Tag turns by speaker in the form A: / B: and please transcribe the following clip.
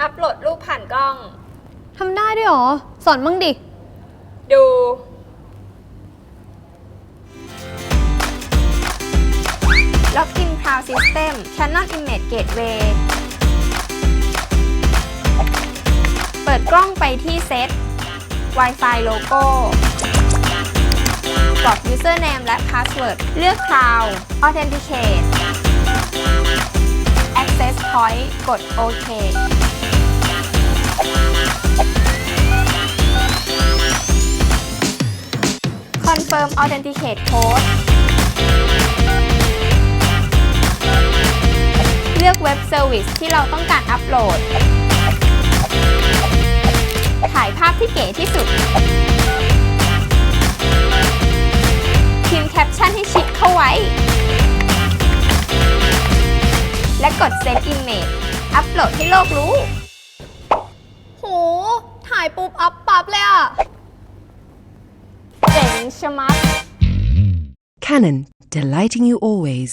A: อัปโหลดรูปผ่านกล้อง
B: ทำได้ด้วยเหรอ สอนมั่งดิ
A: ดู Login Cloud System Canon Image Gateway เปิดกล้องไปที่เซต Wi-Fi Logo กรอก Username และ Password เลือก Cloud Authenticate Access Point กดโอเค Confirm Authenticate Code เลือกเว็บเซอร์วิสที่เราต้องการอัปโหลด ถ่ายภาพที่เก๋ที่สุด พิมพ์แคปชั่นให้ชิดเข้าไว้ และกด Send Image อัปโหลดให้โลกรู้
B: โห ถ่ายปุ๊บอัพปั๊บเลยอะ
A: เจ๋งชะมัด
C: Canon, delighting you always.